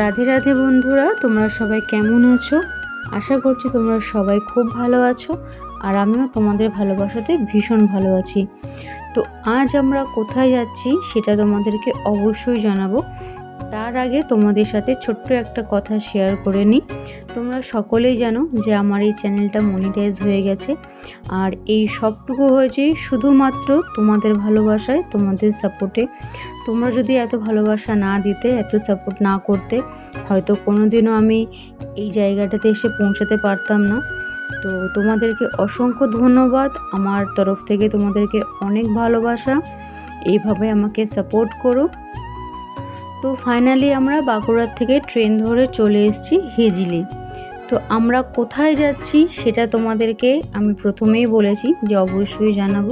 রাধে রাধে বন্ধুরা, তোমরা সবাই কেমন আছো? আশা করছি তোমরা সবাই খুব ভালো আছো আর আমিও তোমাদের ভালোবাসাতে ভীষণ ভালো আছি। তো আজ আমরা কোথায় যাচ্ছি সেটা তোমাদেরকে অবশ্যই জানাব। তার আগে তোমাদের সাথে ছোট্ট একটা কথা শেয়ার করে নিই। তোমরা সকলেই জানো যে আমার এই চ্যানেলটা মনিটাইজ হয়ে গেছে। আর এই সবটুকু হয়েছে শুধুমাত্র তোমাদের ভালোবাসায়, তোমাদের সাপোর্টে তোমরা যদি এত ভালোবাসা না দিতে, এত সাপোর্ট না করতে, হয়তো কোনো দিনও আমি এই জায়গাটাতে এসে পৌঁছাতে পারতাম না। তো তোমাদেরকে অসংখ্য ধন্যবাদ। আমার তরফ থেকে তোমাদেরকে অনেক ভালোবাসা। এইভাবে আমাকে সাপোর্ট করো। তো ফাইনালি আমরা বাঁকুড়ার থেকে ট্রেন ধরে চলে এসেছি হিজিলি। তো আমরা কোথায় যাচ্ছি সেটা তোমাদেরকে আমি প্রথমেই বলেছি যে অবশ্যই জানাব।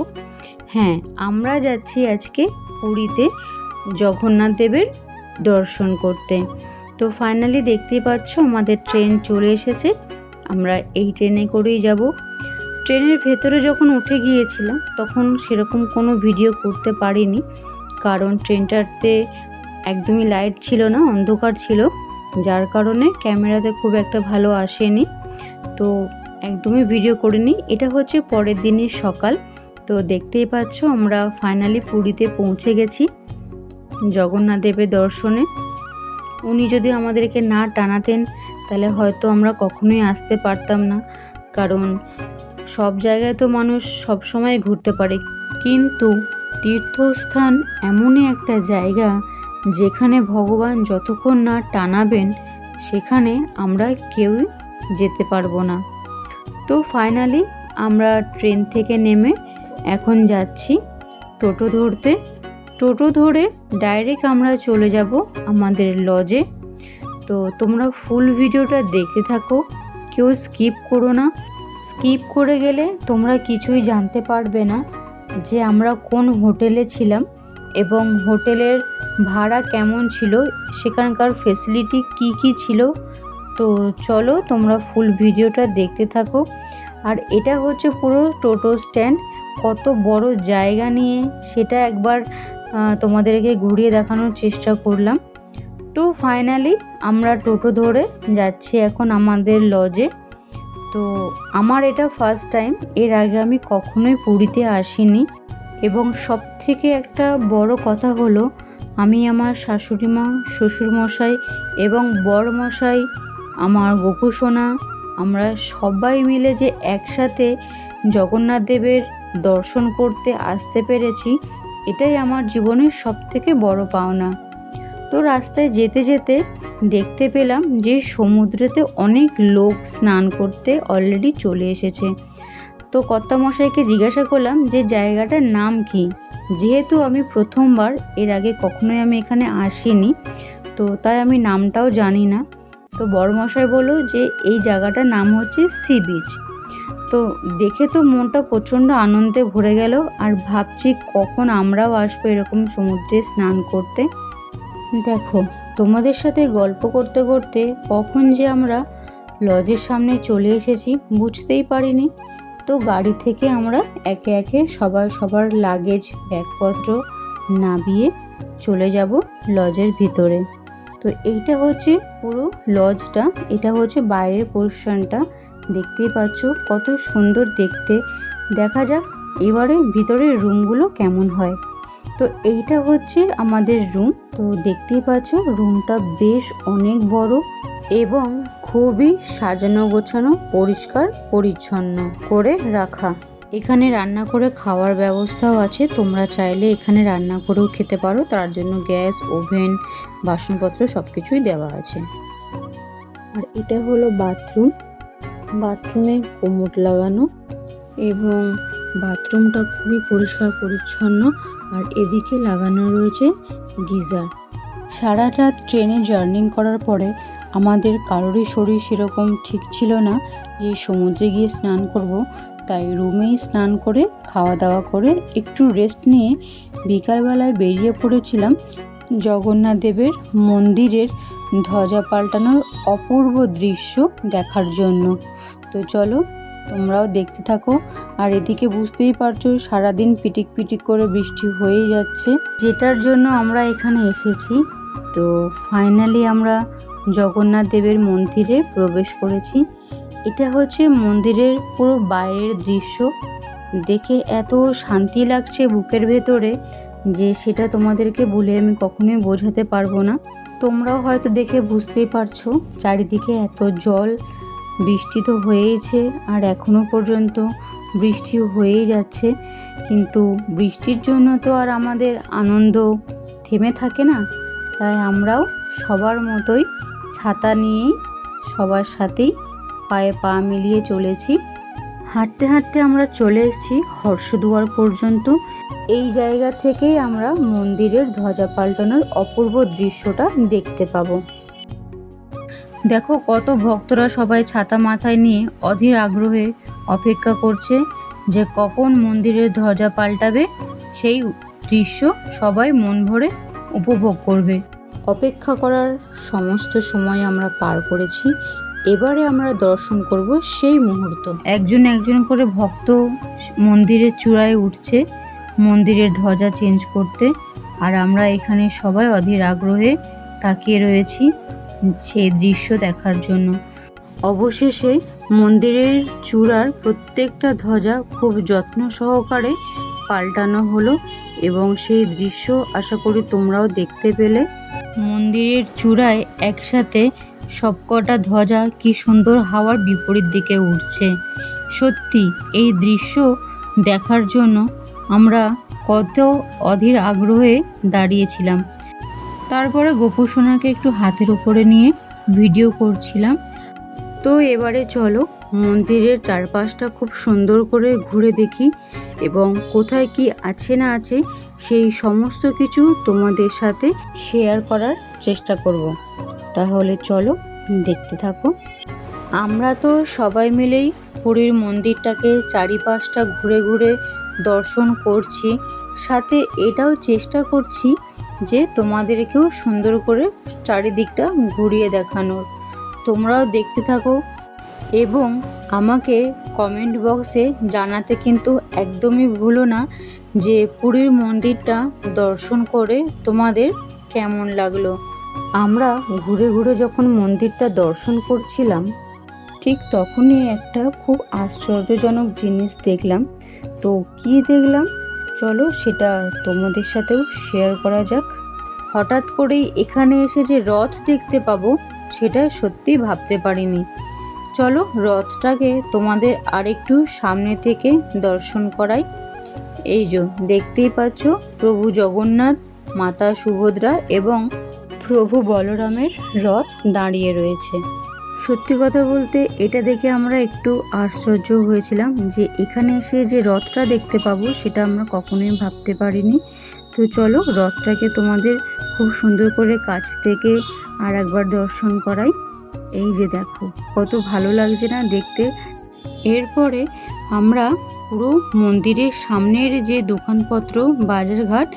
হ্যাঁ আমরা যাচ্ছি আজকে পুরীতে জগন্নাথ দেবের দর্শন করতে। তো ফাইনালি দেখতেই পাচ্ছ আমাদের ট্রেন চলে এসেছে। আমরা এই ট্রেনে করেই যাব। ট্রেনের ভেতরে যখন উঠে গিয়েছিলাম তখন সেরকম কোনো ভিডিও করতে পারিনি। কারণ ট্রেনটাতে একদমই লাইট ছিল না, অন্ধকার ছিল। যার কারণে ক্যামেরাতে খুব একটা ভালো আসেনি। তো একদমই ভিডিও করিনি। এটা হচ্ছে পরের দিনের সকাল। তো দেখতেই পাচ্ছ, আমরা ফাইনালি পুরীতে পৌঁছে গেছি জগন্নাথ দেবের দর্শনে। উনি যদি আমাদেরকে না টানাতেন, তাহলে হয়তো আমরা কখনোই আসতে পারতাম না। কারণ সব জায়গায় তো মানুষ সব সময় ঘুরতে পারে। কিন্তু তীর্থস্থান এমনই একটা জায়গা যেখানে ভগবান যতক্ষণ না টানাবেন, সেখানে আমরা কেউই যেতে পারব না। তো ফাইনালি আমরা ট্রেন থেকে নেমে এখন যাচ্ছি টোটো ধরতে। টোটো ধরে ডাইরেক্ট আমরা চলে যাব আমাদের লজে তো তোমরা ফুল ভিডিওটা দেখে থাকো, কেউ স্কিপ করো না। স্কিপ করে গেলে তোমরা কিছুই জানতে পারবে না যে আমরা কোন হোটেলে ছিলাম এবং হোটেলের ভাড়া কেমন ছিল? সেখানকার ফেসিলিটি কি কি ছিল? তো চলো তোমরা ফুল ভিডিওটা দেখতে থাকো। আর এটা হচ্ছে পুরো টোটো স্ট্যান্ড কত বড় জায়গা নিয়ে সেটা একবার তোমাদেরকে ঘুরিয়ে দেখানোর চেষ্টা করলাম। তো ফাইনালি আমরা টোটো ধরে যাচ্ছি এখন আমাদের লজে তো আমার এটা ফার্স্ট টাইম এর আগে আমি কখনোই পুরীতে আসিনি। এবং সব থেকে একটা বড় কথা হলো আমি আমার শাশুড়ি মা শ্বশুরমশাই এবং বড় মশাই আমার গোপুসোনা আমরা সবাই মিলে যে একসাথে জগন্নাথ দেবের দর্শন করতে আসতে পেরেছি, এটাই আমার জীবনের সব থেকে বড় পাওনা। তো রাস্তায় যেতে যেতে দেখতে পেলাম যে সমুদ্রেতে অনেক লোক স্নান করতে অলরেডি চলে এসেছে। তো কর্তামশাইকে জিজ্ঞাসা করলাম যে জায়গাটার নাম কি? যেহেতু আমি প্রথমবার, এর আগে কখনোই আমি এখানে আসিনি, তো তাই আমি নামটাও জানি না। তো বড়মশাই বলল যে এই জায়গাটার নাম হচ্ছে সি বিচ। তো দেখে তো মনটা প্রচণ্ড আনন্দে ভরে গেল, আর ভাবছি কখন আমরাও আসব এরকম সমুদ্রে স্নান করতে। দেখো, তোমাদের সাথে গল্প করতে করতে কখন যে আমরা লজের সামনে চলে এসেছি, বুঝতেই পারিনি। তো গাড়ি থেকে আমরা একে একে সবার সবার লাগেজ ব্যাগপত্র নামিয়ে চলে যাব লজের ভিতরে। তো এইটা হচ্ছে পুরো লজটা এটা হচ্ছে বাইরের পোর্শনটা দেখতেই পাচ্ছ কত সুন্দর দেখতে। দেখা যাক এবারে ভিতরের রুমগুলো কেমন হয়। তো এইটা হচ্ছে আমাদের রুম তো দেখতেই পাচ্ছ রুমটা বেশ অনেক বড় এবং খুবই সাজানো গোছানো, পরিষ্কার, পরিচ্ছন্ন করে রাখা। এখানে রান্না করে খাওয়ার ব্যবস্থাও আছে, তোমরা চাইলে এখানে রান্না করেও খেতে পারো। তার জন্য গ্যাস, ওভেন, বাসনপত্র সব কিছুই দেওয়া আছে। আর এটা হলো বাথরুম। বাথরুমে কোমোট লাগানো এবং বাথরুমটা খুবই পরিষ্কার, পরিচ্ছন্ন আর এদিকে লাগানো রয়েছে গিজার। সারা রাত ট্রেনে জার্নি করার পরে আমাদের কারোরই শরীর সেরকম ঠিক ছিল না যে সমুদ্রে গিয়ে স্নান করব। তাই রুমেই স্নান করে, খাওয়া দাওয়া করে একটু রেস্ট নিয়ে বিকালবেলায় বেরিয়ে পড়েছিলাম জগন্নাথ দেবের মন্দিরের ধ্বজা পাল্টানোর অপূর্ব দৃশ্য দেখার জন্য। তো চলো তোমরাও দেখতে থাকো। আর এদিকে বুঝতেই পারছ, সারাদিন পিটিক পিটিক করে বৃষ্টি হয়েই যাচ্ছে। যেটার জন্য আমরা এখানে এসেছি। তো ফাইনালি আমরা জগন্নাথ দেবের মন্দিরে প্রবেশ করেছি। এটা হচ্ছে মন্দিরের পুরো বাইরের দৃশ্য। দেখে এত শান্তি লাগছে বুকের ভেতরে যে সেটা তোমাদেরকে বলে আমি কখনোই বোঝাতে পারব না। তোমরাও হয়তো দেখে বুঝতেই পারছ, চারিদিকে এত জল বৃষ্টি তো হয়েইছে আর এখনও পর্যন্ত বৃষ্টি হয়েই যাচ্ছে। কিন্তু বৃষ্টির জন্য তো আর আমাদের আনন্দ থেমে থাকে না। তাই আমরাও সবার মতোই ছাতা নিয়েই সবার সাথেই পায়ে পা মিলিয়ে চলেছি। হাঁটতে হাঁটতে আমরা চলে এসেছি হর্ষদুয়ার পর্যন্ত। এই জায়গা থেকেই আমরা মন্দিরের ধ্বজা পাল্টানোর অপূর্ব দৃশ্যটা দেখতে পাবো। দেখো কত ভক্তরা সবাই ছাতা মাথায় নিয়ে অধীর আগ্রহে অপেক্ষা করছে যে কখন মন্দিরের ধ্বজা পাল্টাবে। সেই দৃশ্য সবাই মন ভরে উপভোগ করবে। অপেক্ষা করার সমস্ত সময় আমরা পার করেছি। এবারে আমরা দর্শন করব সেই মুহূর্ত। একজন একজন করে ভক্ত মন্দিরের চূড়ায় উঠছে মন্দিরের ধ্বজা চেঞ্জ করতে। আর আমরা এখানে সবাই অধীর আগ্রহে তাকিয়ে রয়েছি সেই দৃশ্য দেখার জন্য। অবশেষে মন্দিরের চূড়ার প্রত্যেকটা ধ্বজা খুব যত্ন সহকারে পাল্টানো হলো এবং সেই দৃশ্য আশা করি তোমরাও দেখতে পেলে। মন্দিরের চূড়ায় একসাথে সবকটা ধ্বজা কি সুন্দর হাওয়ার বিপরীত দিকে উঠছে। সত্যি, এই দৃশ্য দেখার জন্য আমরা কত অধীর আগ্রহে দাঁড়িয়েছিলাম। তারপরে গোপু সোনাকে একটু হাতের উপরে নিয়ে ভিডিও করছিলাম। তো এবারে চলো মন্দিরের চারপাশটা খুব সুন্দর করে ঘুরে দেখি এবং কোথায় কি আছে না আছে সেই সমস্ত কিছু তোমাদের সাথে শেয়ার করার চেষ্টা করব। তাহলে চলো দেখতে থাকো। আমরা তো সবাই মিলেই পুরীর মন্দিরটাকে চারিপাশটা ঘুরে ঘুরে দর্শন করছি। সাথে এটাও চেষ্টা করছি যে তোমাদেরকেও সুন্দর করে চারিদিকটা ঘুরিয়ে দেখানোর। তোমরাও দেখতে থাকো এবং আমাকে কমেন্ট বক্সে জানাতে কিন্তু একদমই ভুলো না যে পুরীর মন্দিরটা দর্শন করে তোমাদের কেমন লাগল। আমরা ঘুরে ঘুরে যখন মন্দিরটা দর্শন করছিলাম, ঠিক তখনই একটা খুব আশ্চর্যজনক জিনিস দেখলাম। তো কী দেখলাম? চলো সেটা তোমাদের সাথেও শেয়ার করা যাক। হঠাৎ করেই এখানে এসে যে রথ দেখতে পাবো, সেটা সত্যি ভাবতে পারিনি। চলো রথটাকে তোমাদের আরেকটু সামনে থেকে দর্শন করাই। এই যে, দেখতেই পাচ্ছ প্রভু জগন্নাথ, মাতা সুভদ্রা এবং প্রভু বলরামের রথ দাঁড়িয়ে রয়েছে। সত্যি কথা বলতে এটা দেখে আমরা একটু আশ্চর্য হয়েছিলাম যে এখানে এসে যে রথটা দেখতে পাবো সেটা আমরা কখনোই ভাবতে পারিনি। তো চলো রথটাকে তোমাদের খুব সুন্দর করে কাছ থেকে আর একবার দর্শন করাই। এই যে দেখো, কত ভালো লাগছে না দেখতে। এরপরে আমরা পুরো মন্দিরের সামনের যে দোকানপত্র, বাজারঘাট,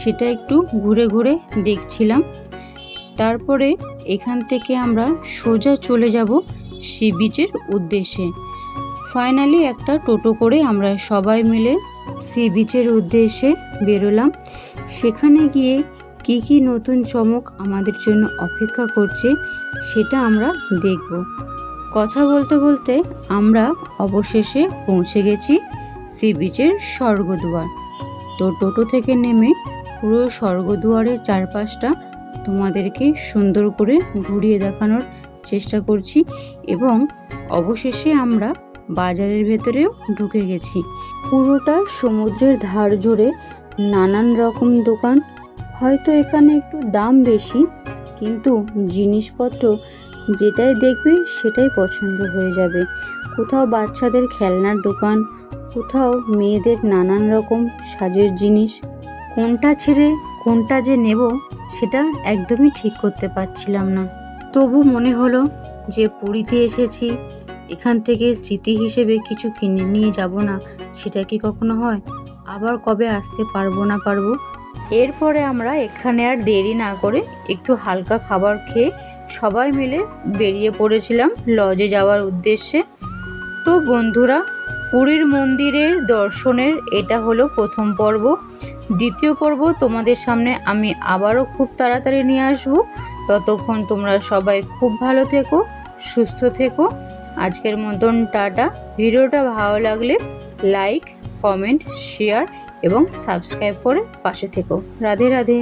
সেটা একটু ঘুরে ঘুরে দেখছিলাম। তারপরে এখান থেকে আমরা সোজা চলে যাব সি বিচের উদ্দেশ্যে। ফাইনালি একটা টোটো করে আমরা সবাই মিলে সি বিচের উদ্দেশ্যে বেরোলাম। সেখানে গিয়ে কি কি নতুন চমক আমাদের জন্য অপেক্ষা করছে সেটা আমরা দেখব। কথা বলতে বলতে আমরা অবশেষে পৌঁছে গেছি সি বিচের স্বর্গদুয়ার। তো টোটো থেকে নেমে পুরো স্বর্গদুয়ারের চারপাশটা তোমাদেরকে সুন্দর করে ঘুরিয়ে দেখানোর চেষ্টা করছি এবং অবশেষে আমরা বাজারের ভেতরেও ঢুকে গেছি। পুরোটা সমুদ্রের ধার জুড়ে নানান রকম দোকান। হয়তো এখানে একটু দাম বেশি, কিন্তু জিনিসপত্র যেটাই দেখবে সেটাই পছন্দ হয়ে যাবে। কোথাও বাচ্চাদের খেলনার দোকান, কোথাও মেয়েদের নানান রকম সাজের জিনিস। কোনটা ছেড়ে কোনটা যে নেব সেটা একদমই ঠিক করতে পারছিলাম না। তবু মনে হলো যে পুরীতে এসেছি, এখান থেকে স্মৃতি হিসেবে কিছু কিনে নিয়ে যাব না, সেটা কি কখনো হয়? আবার কবে আসতে পারব না পারব? এরপরে আমরা এখানে আর দেরি না করে একটু হালকা খাবার খেয়ে সবাই মিলে বেরিয়ে পড়েছিলাম লজে যাওয়ার উদ্দেশ্যে। তো বন্ধুরা পুরীর মন্দিরের দর্শনের এটা হলো প্রথম পর্ব। দ্বিতীয় পর্ব তোমাদের সামনে আমি আবারও খুব তাড়াতাড়ি নিয়ে আসব। ততক্ষণ তোমরা সবাই খুব ভালো থেকো, সুস্থ থেকো। আজকের মতন টাটা। ভিডিওটা ভালো লাগলে লাইক, কমেন্ট, শেয়ার এবং সাবস্ক্রাইব করে পাশে থেকো। রাধে রাধে।